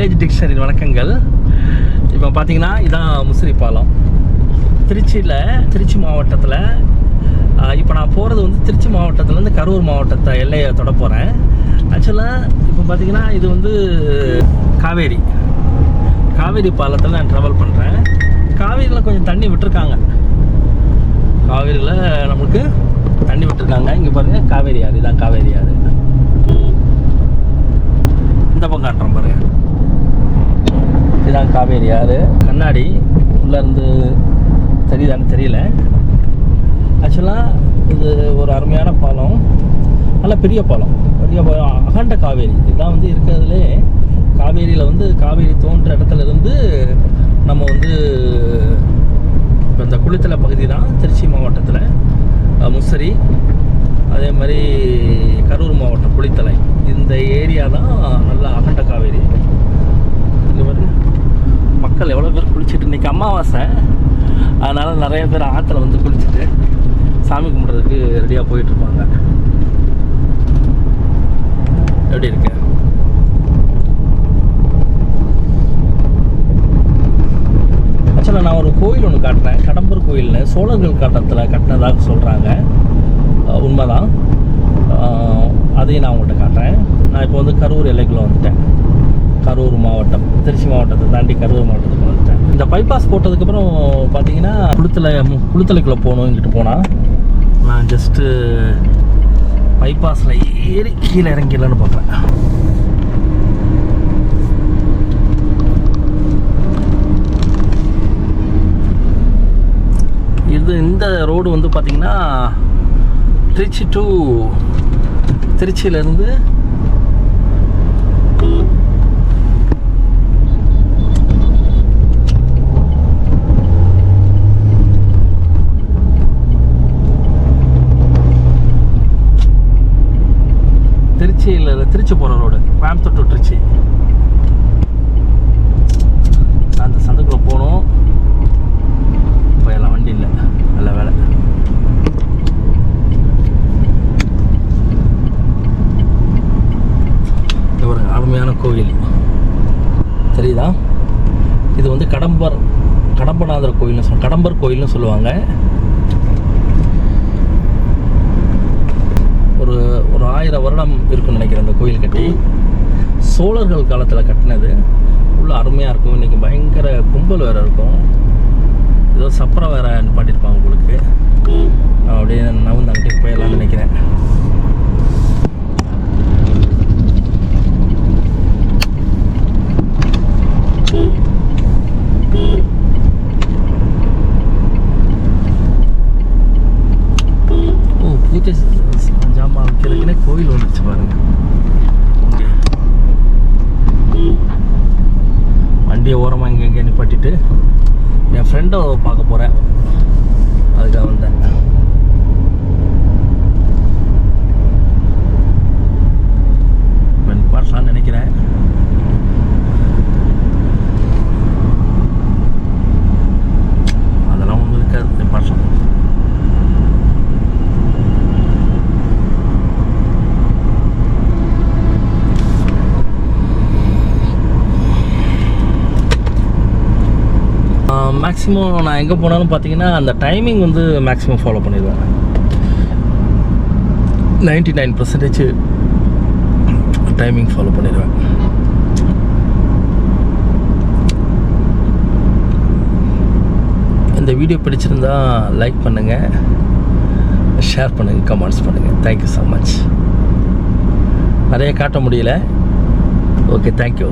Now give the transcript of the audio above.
Village dictionary வணக்கங்கள். இப்போ பார்த்தீங்கன்னா இதான் முசிறி பாலம். திருச்சியில் திருச்சி மாவட்டத்தில் இப்போ நான் போகிறது வந்து திருச்சி மாவட்டத்துலேருந்து கரூர் மாவட்டத்தை எல்லையை தொட போகிறேன் ஆக்சுவலாக இப்போ பார்த்தீங்கன்னா இது வந்து காவேரி. காவேரி பாலத்தில் நான் ட்ராவல் பண்ணுறேன் காவேரியில் கொஞ்சம் தண்ணி விட்டுருக்காங்க. காவேரியில் நம்மளுக்கு தண்ணி விட்டுருக்காங்க. இங்கே பாருங்கள் காவேரி ஆறு இதான் காவேரி ஆறு. இந்த பக்கம் காட்டுறோம் பாருங்கள் இதுதான் காவேரி ஆறு கண்ணாடி. உள்ளே இருந்து தெரியுதான்னு தெரியல. ஆக்சுவலாக இது ஒரு அருமையான பாலம். நல்ல பெரிய பாலம். பெரிய பாலம் அகண்ட காவேரி. இதுதான் வந்து இருக்கிறதுலே காவேரியில் வந்து காவேரி தோன்ற இடத்துல இருந்து நம்ம வந்து இப்போ இந்த குளித்தலை பகுதி தான் திருச்சி மாவட்டத்தில். முசரி முசிறி அதே மாதிரி கரூர் மாவட்டம் குளித்தலை. இந்த ஏரியா தான் நல்ல அகண்ட காவேரி இங்கே பாருங்க மக்கள் எவ்வளோ பேர் குளிச்சுட்டு இன்னைக்கு அமாவாசை. அதனால் நிறைய பேர் ஆற்றுல வந்து குளிச்சுட்டு சாமி கும்பிட்றதுக்கு ரெடியாக போயிட்டுருப்பாங்க. எப்படி இருக்கு? ஆக்சுவலாக நான் ஒரு கோயில் ஒன்று காட்டுறேன் கடம்பூர் கோயிலில் சோழர்கள் காட்டத்தில் கட்டினதாக சொல்கிறாங்க உண்மைதான். அதையும் நான் உங்கள்கிட்ட காட்டுறேன். நான் இப்போ வந்து கரூர் எல்லைக்குள்ளே வந்துட்டேன். கரூர் மாவட்டம் திருச்சி மாவட்டத்தை தாண்டி கரூர் மாவட்டத்துக்கு இந்த பைபாஸ் போட்டதுக்கப்புறம் பார்த்தீங்கன்னா குளுத்தலை மு- குளுத்தலைக்குள்ளே போகணும் இங்கிட்டு போனால் நான் ஜஸ்ட்டு பைபாஸில் ஏறி கீழே இறங்கிடலான்னு பார்க்குறேன் இது இந்த ரோடு வந்து பார்த்திங்கன்னா திருச்சி டு திருச்சியிலேருந்து திருச்சியில் திருச்சி போகிற ரோடு கோயம்புத்தூர் டு திருச்சி. அந்த சந்துக்குள்ளே போகணும் இப்போ எல்லாம் வண்டி இல்லை. நல்ல வேலை. இது ஒரு அருமையான கோவில் தெரியுதா? இது வந்து கடம்பர் கடம்பநாதர் கோயில்னு சொல் கடம்பர் கோயில்னு சொல்லுவாங்க ஒரு ஒரு ஆயிரம் வருடம் இருக்குன்னு நினைக்கிறேன் அந்த கோயில் கட்டி. சோழர்கள் காலத்தில் கட்டினது. உள்ள அருமையாக இருக்கும். இன்றைக்கி பயங்கர கும்பல் வேறு இருக்கும். ஏதோ சப்பரம் வேற பாட்டியிருப்பாங்க உங்களுக்கு. நான் அப்படியே நவுந்து அங்கிட்டு போயிடலாம்னு நினைக்கிறேன். ஓ பூஜை ஜாமான் கோவில் கோயில் பாருங்கள் மேக்ஸிமம் நான் எங்கே போனாலும் பார்த்தீங்கன்னா அந்த டைமிங் வந்து மேக்ஸிமம் ஃபாலோ பண்ணிடுவேன். Ninety nine percentage timing follow பண்ணிடுவேன். இந்த வீடியோ பிடிச்சிருந்தா லைக் பண்ணுங்கள் ஷேர் பண்ணுங்கள் கமெண்ட்ஸ் பண்ணுங்கள் தேங்க்யூ ஸோ மச் நிறைய காட்ட முடியல. Okay thank you